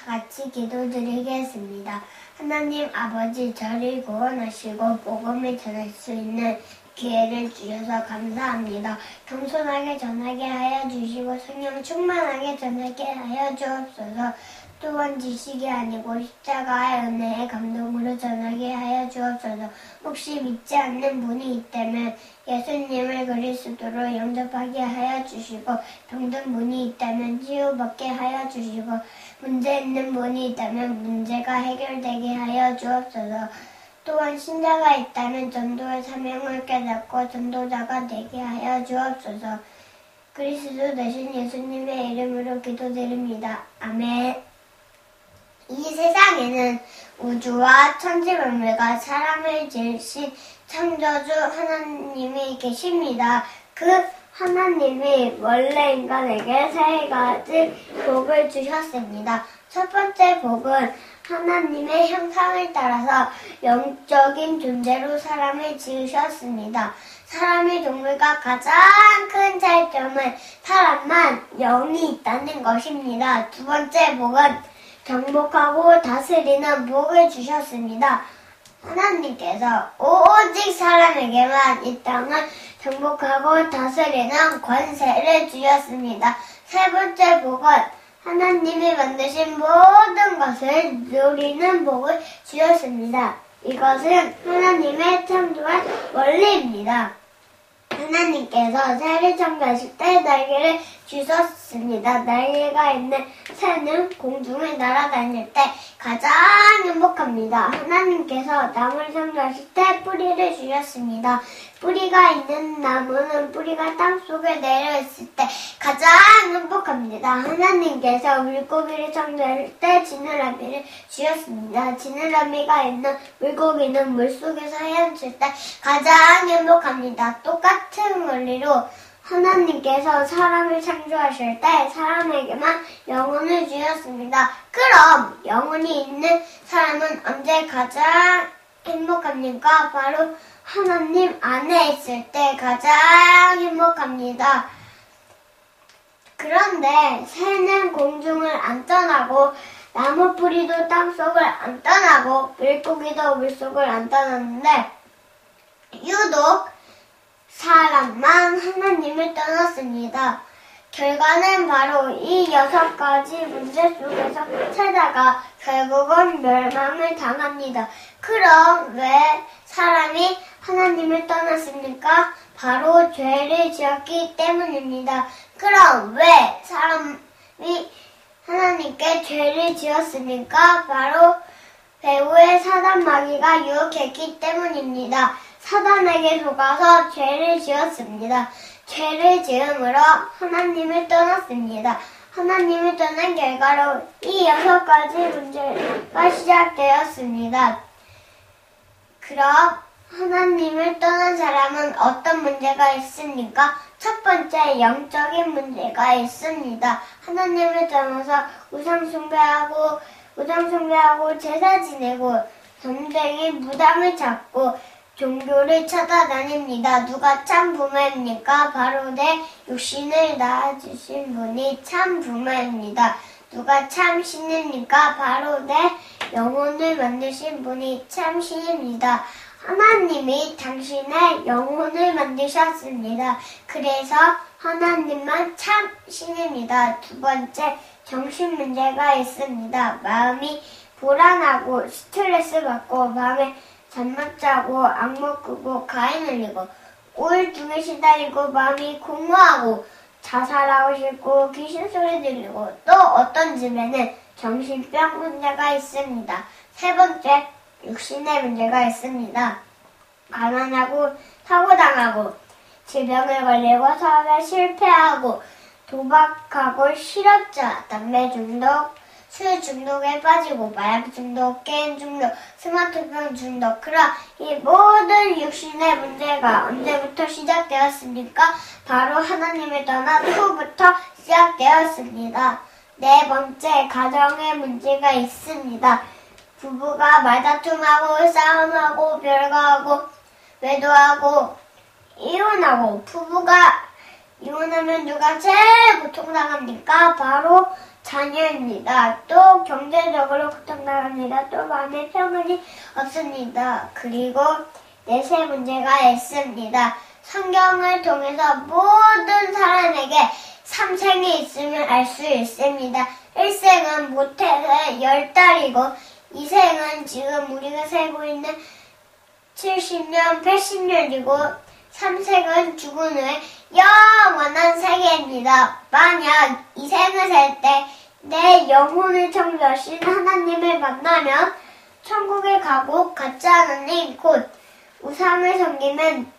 다 같이 기도드리겠습니다. 하나님 아버지 저를 구원하시고 복음을 전할 수 있는 기회를 주셔서 감사합니다. 겸손하게 전하게 하여 주시고 성령 충만하게 전하게 하여 주옵소서. 또한 지식이 아니고 십자가의 은혜의 감동으로 전하게 하여 주옵소서. 혹시 믿지 않는 분이 있다면 예수님을 그리스도로 영접하게 하여 주시고 병든 분이 있다면 치유받게 하여 주시고 문제 있는 분이 있다면 문제가 해결되게 하여 주옵소서. 또한 신자가 있다면 전도의 사명을 깨닫고 전도자가 되게 하여 주옵소서. 그리스도 대신 예수님의 이름으로 기도드립니다. 아멘. 이 세상에는 우주와 천지 만물과 사람을 지으신 창조주 하나님이 계십니다. 그 하나님이 원래 인간에게 세 가지 복을 주셨습니다. 첫 번째 복은 하나님의 형상을 따라서 영적인 존재로 사람을 지으셨습니다. 사람이 동물과 가장 큰 차이점은 사람만 영이 있다는 것입니다. 두 번째 복은 정복하고 다스리는 복을 주셨습니다. 하나님께서 오직 사람에게만 이 땅을 정복하고 다스리는 권세를 주셨습니다. 세 번째 복은 하나님이 만드신 모든 것을 누리는 복을 주셨습니다. 이것은 하나님의 창조한 원리입니다. 하나님께서 새를 창조하실 때 날개를 주셨습니다. 날개가 있는 새는 공중을 날아다닐 때 가장 행복합니다. 하나님께서 나무를 창조하실 때 뿌리를 주셨습니다. 뿌리가 있는 나무는 뿌리가 땅 속에 내려있을 때 가장 행복합니다. 하나님께서 물고기를 창조할 때 지느러미를 주셨습니다. 지느러미가 있는 물고기는 물속에서 헤엄칠 때 가장 행복합니다. 똑같은 원리로 하나님께서 사람을 창조하실 때 사람에게만 영혼을 주셨습니다. 그럼 영혼이 있는 사람은 언제 가장 행복합니까? 바로 하나님 안에 있을 때 가장 행복합니다. 그런데 새는 공중을 안 떠나고 나무 뿌리도 땅속을 안 떠나고 물고기도 물속을 안 떠났는데 유독 사람만 하나님을 떠났습니다. 결과는 바로 이 여섯 가지 문제 속에서 살다가 결국은 멸망을 당합니다. 그럼 왜 사람이 하나님을 떠났습니까? 바로 죄를 지었기 때문입니다. 그럼 왜 사람이 하나님께 죄를 지었습니까? 바로 배우의 사단 마귀가 유혹했기 때문입니다. 사단에게 속아서 죄를 지었습니다. 죄를 지음으로 하나님을 떠났습니다. 하나님을 떠난 결과로 이 여섯 가지 문제가 시작되었습니다. 그럼 하나님을 떠난 사람은 어떤 문제가 있습니까? 첫 번째, 영적인 문제가 있습니다. 하나님을 떠나서 우상 숭배하고, 우상 숭배하고 제사 지내고, 전쟁이 무당을 찾고, 종교를 찾아다닙니다. 누가 참 부모입니까? 바로 내 육신을 낳아주신 분이 참 부모입니다. 누가 참 신입니까? 바로 내 영혼을 만드신 분이 참 신입니다. 하나님이 당신의 영혼을 만드셨습니다. 그래서 하나님만 참 신입니다. 두 번째, 정신 문제가 있습니다. 마음이 불안하고 스트레스 받고 밤에 잠 못 자고 악몽 꾸고 가위 눌리고 우울증에 시달리고 마음이 공허하고 자살하고 싶고 귀신 소리 들리고 또 어떤 집에는 정신병 문제가 있습니다. 세 번째, 육신의 문제가 있습니다. 가난하고 사고당하고 질병에 걸리고 사업에 실패하고 도박하고 실업자, 담배 중독, 술 중독에 빠지고 마약 중독, 게임 중독, 스마트폰 중독 그럼 이 모든 육신의 문제가 언제부터 시작되었습니까? 바로 하나님을 떠난 후부터 시작되었습니다. 네 번째, 가정의 문제가 있습니다. 부부가 말다툼하고 싸움하고 별거하고 외도하고 이혼하고 부부가 이혼하면 누가 제일 고통당합니까? 바로 자녀입니다. 또 경제적으로 고통당합니다. 또 마음의 평안이 없습니다. 그리고 내세 문제가 있습니다. 성경을 통해서 모든 사람에게 삼생이 있음을 알 수 있습니다. 일생은 모태의 열 달이고 이 생은 지금 우리가 살고 있는 70년, 80년이고 삼생은 죽은 후에 영원한 세계입니다. 만약 이 생을 살 때 내 영혼을 청주하신 하나님을 만나면 천국에 가고 가짜 하나님 곧 우상을 섬기면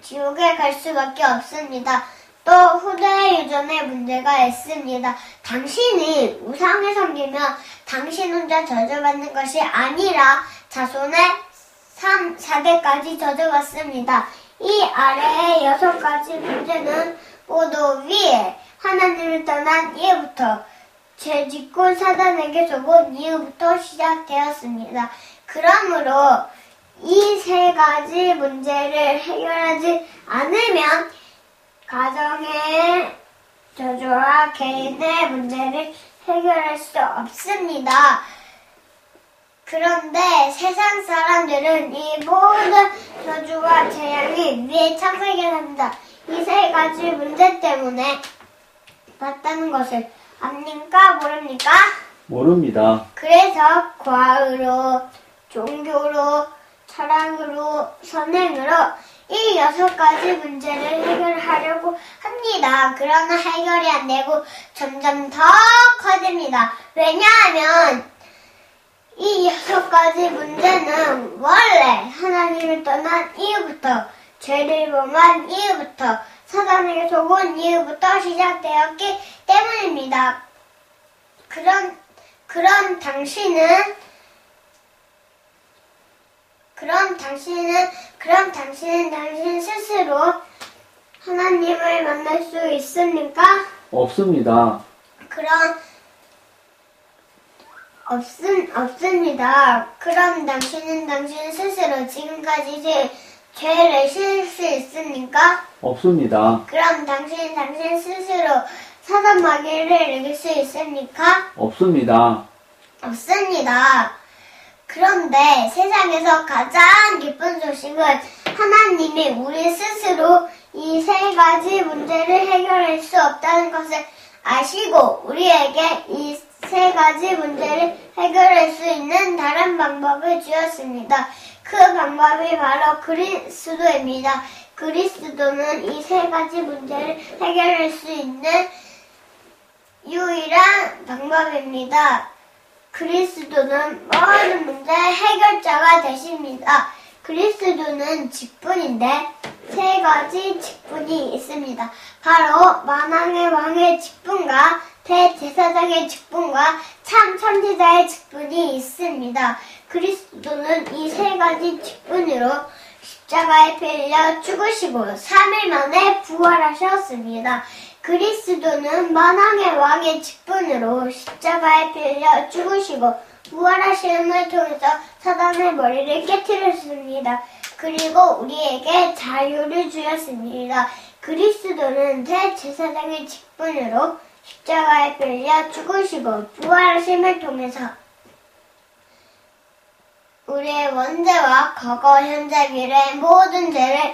지옥에 갈 수밖에 없습니다. 또 후대 유전의 문제가 있습니다. 당신이 우상을 섬기면 당신 혼자 저주받는 것이 아니라 자손의 3, 4대까지 저주받습니다. 이 아래의 여섯 가지 문제는 모두 위에 하나님을 떠난 이후부터 죄짓고 사단에게 속은 이후부터 시작되었습니다. 그러므로 이 세 가지 문제를 해결하지 않으면 가정의 저주와 개인의 문제를 해결할 수 없습니다. 그런데 세상 사람들은 이 모든 저주와 재앙이 위에 창세기에 합니다. 이 세 가지 문제 때문에 맞다는 것을 압니까? 모릅니까? 모릅니다. 그래서 과의로, 종교로, 사랑으로, 선행으로 이 여섯 가지 문제를 해결하려고 합니다. 그러나 해결이 안 되고 점점 더 커집니다. 왜냐하면 이 여섯 가지 문제는 원래 하나님을 떠난 이후부터 죄를 범한 이후부터 사단에게 속은 이후부터 시작되었기 때문입니다. 그런 그런 당신은 그럼 당신은 그럼 당신은 당신 스스로 하나님을 만날 수 있습니까? 없습니다. 그럼 없음 없습니다. 그럼 당신은 당신 스스로 지금까지 제 죄를 실수 있습니까? 없습니다. 그럼 당신 당신 스스로 사단 마귀를 이길 수 있습니까? 없습니다. 없습니다. 그런데 세상에서 가장 기쁜 소식은 하나님이 우리 스스로 이 세 가지 문제를 해결할 수 없다는 것을 아시고 우리에게 이 세 가지 문제를 해결할 수 있는 다른 방법을 주었습니다. 그 방법이 바로 그리스도입니다. 그리스도는 이 세 가지 문제를 해결할 수 있는 유일한 방법입니다. 그리스도는 모든 문제 해결자가 되십니다. 그리스도는 직분인데 세 가지 직분이 있습니다. 바로 만왕의 왕의 직분과 대제사장의 직분과 참 선지자의 직분이 있습니다. 그리스도는 이 세 가지 직분으로 십자가에 빌려 죽으시고 3일 만에 부활하셨습니다. 그리스도는 만왕의 왕의 직분으로 십자가에 빌려 죽으시고 부활하심을 통해서 사단의 머리를 깨뜨렸습니다. 그리고 우리에게 자유를 주었습니다. 그리스도는 대제사장의 직분으로 십자가에 빌려 죽으시고 부활하심을 통해서 우리의 원죄와 과거, 현재, 미래의 모든 죄를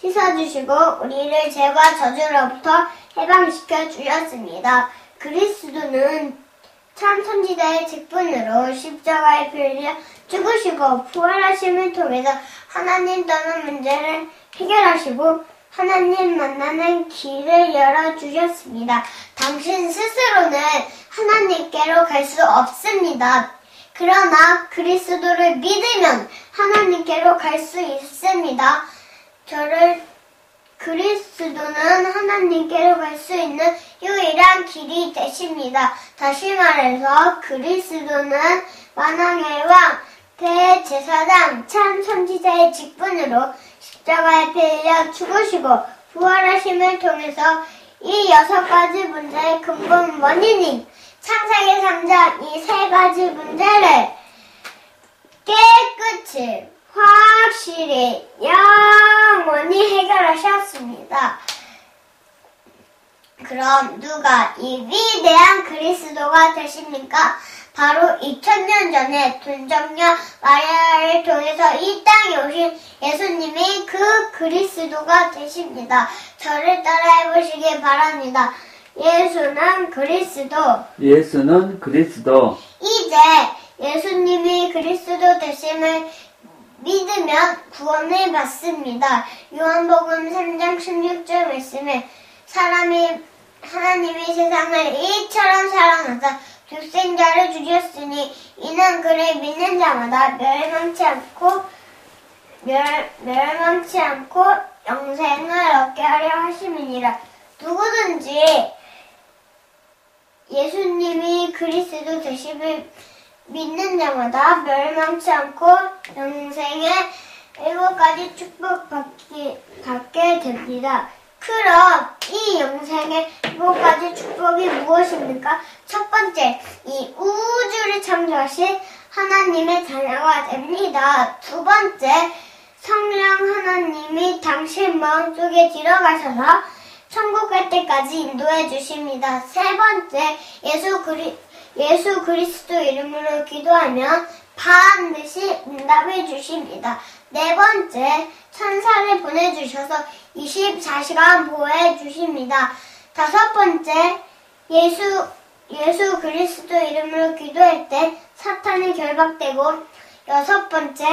씻어주시고 우리를 죄와 저주로부터 해방시켜 주셨습니다. 그리스도는 참 선지자의 직분으로 십자가에 빌려 죽으시고 부활하심을 통해서 하나님 떠는 문제를 해결하시고 하나님 만나는 길을 열어주셨습니다. 당신 스스로는 하나님께로 갈 수 없습니다. 그러나 그리스도를 믿으면 하나님께로 갈 수 있습니다. 저를 그리스도는 하나님께로 갈 수 있는 유일한 길이 되십니다. 다시 말해서 그리스도는 만왕의 왕, 대제사장, 참 선지자의 직분으로 십자가에 빌려 죽으시고 부활하심을 통해서 이 여섯 가지 문제의 근본 원인인 창세기 3장 이 세 가지 문제를 깨끗이 확실히 영원히 해결하셨습니다. 그럼 누가 이 위대한 그리스도가 되십니까? 바로 2000년 전에 돈정녀 마리아를 통해서 이 땅에 오신 예수님이 그 그리스도가 되십니다. 저를 따라해 보시기 바랍니다. 예수는 그리스도. 예수는 그리스도. 이제 예수님이 그리스도 되심을 믿으면 구원을 받습니다. 요한복음 3장 16절 말씀에 사람이 하나님이 세상을 이처럼 사랑하사 독생자를 주셨으니 이는 그를 믿는 자마다 멸망치 않고 멸, 멸망치 않고 영생을 얻게 하려 하심이니라. 누구든지 예수님이 그리스도 되심을 믿는 자마다 멸망치 않고 영생의 일곱 가지 축복 받기, 받게 됩니다. 그럼 이 영생의 일곱 가지 축복이 무엇입니까? 첫 번째, 이 우주를 창조하신 하나님의 자녀가 됩니다. 두 번째, 성령 하나님이 당신 마음속에 들어가셔서 천국 갈 때까지 인도해 주십니다. 세 번째, 예수 그리, 예수 그리스도 이름으로 기도하면 반드시 응답해 주십니다. 네 번째, 천사를 보내주셔서 24시간 보호해 주십니다. 다섯 번째, 예수, 예수 그리스도 이름으로 기도할 때 사탄이 결박되고, 여섯 번째,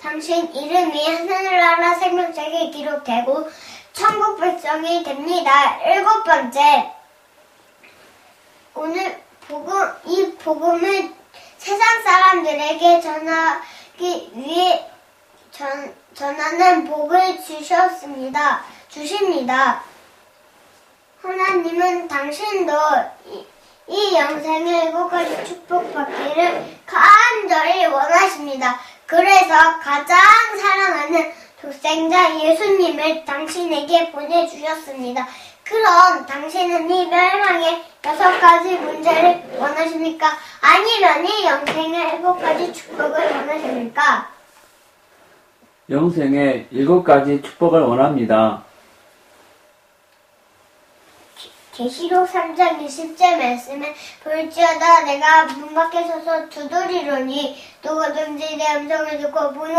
당신 이름이 하늘나라 생명책에 기록되고, 천국 백성이 됩니다. 일곱 번째, 오늘 복음, 이 복음을 세상 사람들에게 전하기 위해 전, 전하는 복을 주셨습니다. 주십니다. 하나님은 당신도 이, 이 영생의 일곱 가지 축복받기를 간절히 원하십니다. 그래서 가장 사랑하는 독생자 예수님을 당신에게 보내주셨습니다. 그럼 당신은 이 멸망의 여섯 가지 문제를 원하십니까? 아니면 이 영생의 일곱 가지 축복을 원하십니까? 영생의 일곱 가지 축복을 원합니다. 계시록 3장 20절 말씀에 볼지어다 내가 문 밖에 서서 두드리노니 누구든지 내 음성을 듣고 문을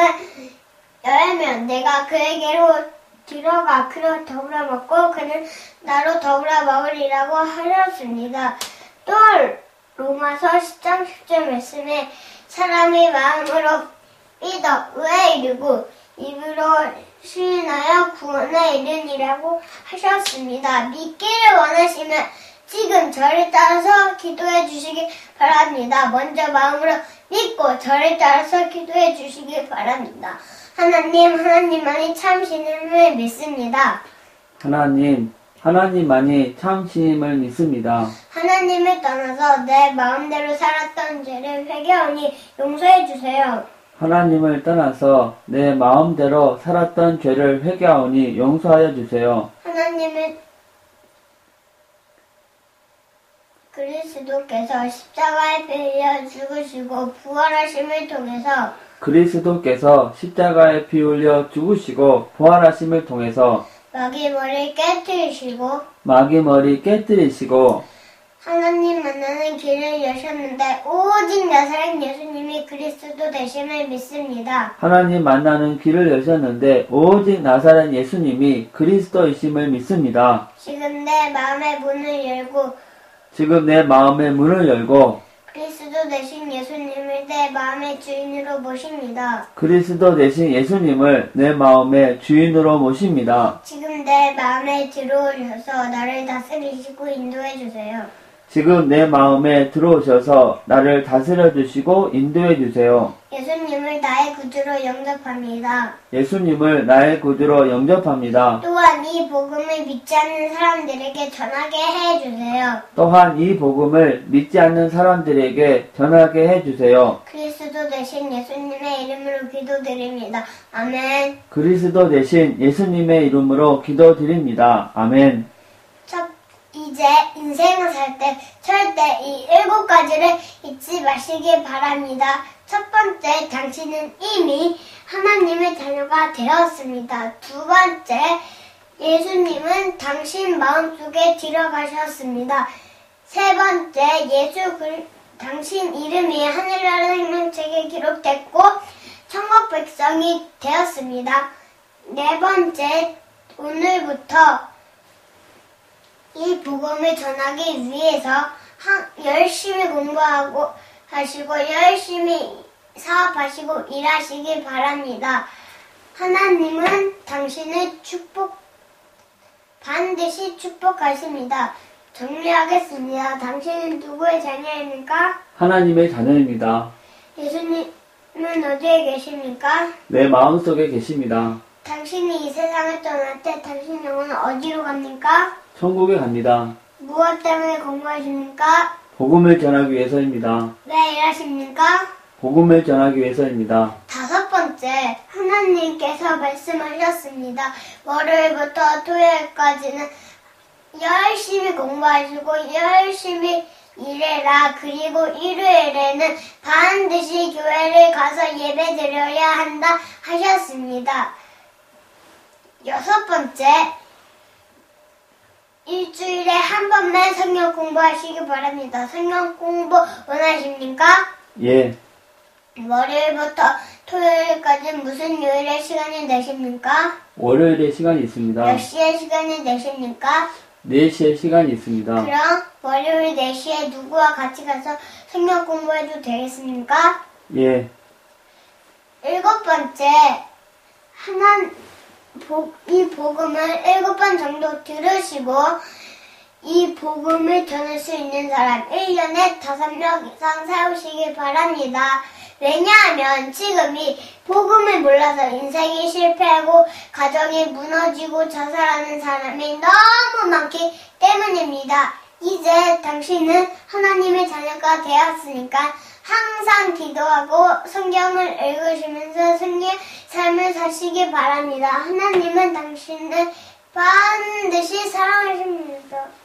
열면 내가 그에게로 들어가 그로 더불어 먹고 그는 나로 더불어 먹으리라고 하였습니다. 또 로마서 10장 10절 말씀에 사람이 마음으로 믿어 의에 이르고 입으로 시인하여 구원에 이르니라고 하셨습니다. 믿기를 원하시면 지금 저를 따라서 기도해 주시기 바랍니다. 먼저 마음으로 믿고 저를 따라서 기도해 주시기 바랍니다. 하나님, 하나님만이 참 신임을 믿습니다. 하나님, 하나님만이 참심을 믿습니다. 하나님을 떠나서 내 마음대로 살았던 죄를 회개하니 용서해 주세요. 하나님을 떠나서 내 마음대로 살았던 죄를 회개하오니 용서하여 주세요. 하나님을 그리스도께서 십자가에 빌려 죽으시고 부활하심을 통해서 그리스도께서 십자가에 피 흘려 죽으시고 부활하심을 통해서 마귀 머리를 깨뜨리시고 마귀 머리 깨뜨리시고 하나님 만나는 길을 여셨는데 오직 나사렛 예수님이 그리스도 되심을 믿습니다. 하나님 만나는 길을 여셨는데 오직 나사렛 예수님이 그리스도이심을 믿습니다. 지금 내 마음의 문을 열고 지금 내 마음의 문을 열고 그리스도 되신 예수님을 내 마음의 주인으로 모십니다. 그리스도 되신 예수님을 내 마음의 주인으로 모십니다. 지금 내 마음에 들어오셔서 나를 다스리시고 인도해 주세요. 지금 내 마음에 들어오셔서 나를 다스려 주시고 인도해 주세요. 예수님을 나의 구주로 영접합니다. 예수님을 나의 구주로 영접합니다. 또한 이 복음을 믿지 않는 사람들에게 전하게 해 주세요. 또한 이 복음을 믿지 않는 사람들에게 전하게 해 주세요. 그리스도 되신 예수님의 이름으로 기도드립니다. 아멘. 그리스도 대신 예수님의 이름으로 기도드립니다. 아멘. 첫, 이제 인생을 살 때 절대 이 일곱 가지를 잊지 마시기 바랍니다. 첫 번째, 당신은 이미 하나님의 자녀가 되었습니다. 두 번째, 예수님은 당신 마음속에 들어가셨습니다. 세 번째, 예수 그, 당신 이름이 하늘나라 생명책에 기록됐고 천국 백성이 되었습니다. 네 번째, 오늘부터 이 복음을 전하기 위해서 한- 열심히 공부하고 하시고 열심히 사업하시고 일하시기 바랍니다. 하나님은 당신을 축복 반드시 축복하십니다. 정리하겠습니다. 당신은 누구의 자녀입니까? 하나님의 자녀입니다. 예수님은 어디에 계십니까? 내 마음속에 계십니다. 당신이 이 세상을 떠날 때 당신 영혼은 어디로 갑니까? 천국에 갑니다. 무엇 때문에 공부하십니까? 복음을 전하기 위해서입니다. 왜 일하십니까? 복음을 전하기 위해서입니다. 다섯 번째, 하나님께서 말씀하셨습니다. 월요일부터 토요일까지는 열심히 공부하시고 열심히 일해라. 그리고 일요일에는 반드시 교회를 가서 예배 드려야 한다 하셨습니다. 여섯 번째, 일주일에 한 번만 성경 공부하시기 바랍니다. 성경 공부 원하십니까? 예, 월요일부터 토요일까지 무슨 요일에 시간이 되십니까? 월요일에 시간이 있습니다. 몇 시에 시간이 되십니까? 4시에 시간이 있습니다. 그럼 월요일 4시에 누구와 같이 가서 성경 공부해도 되겠습니까? 예, 일곱 번째, 하나, 복, 이 복음을 일곱 번 정도 들으시고, 이 복음을 전할 수 있는 사람 1년에 다섯 명 이상 세우시기 바랍니다. 왜냐하면 지금이 복음을 몰라서 인생이 실패하고 가정이 무너지고 자살하는 사람이 너무 많기 때문입니다. 이제 당신은 하나님의 자녀가 되었으니까 항상 기도하고 성경을 읽으시면서 승리의 삶을 사시기 바랍니다. 하나님은 당신을 반드시 사랑하십니다.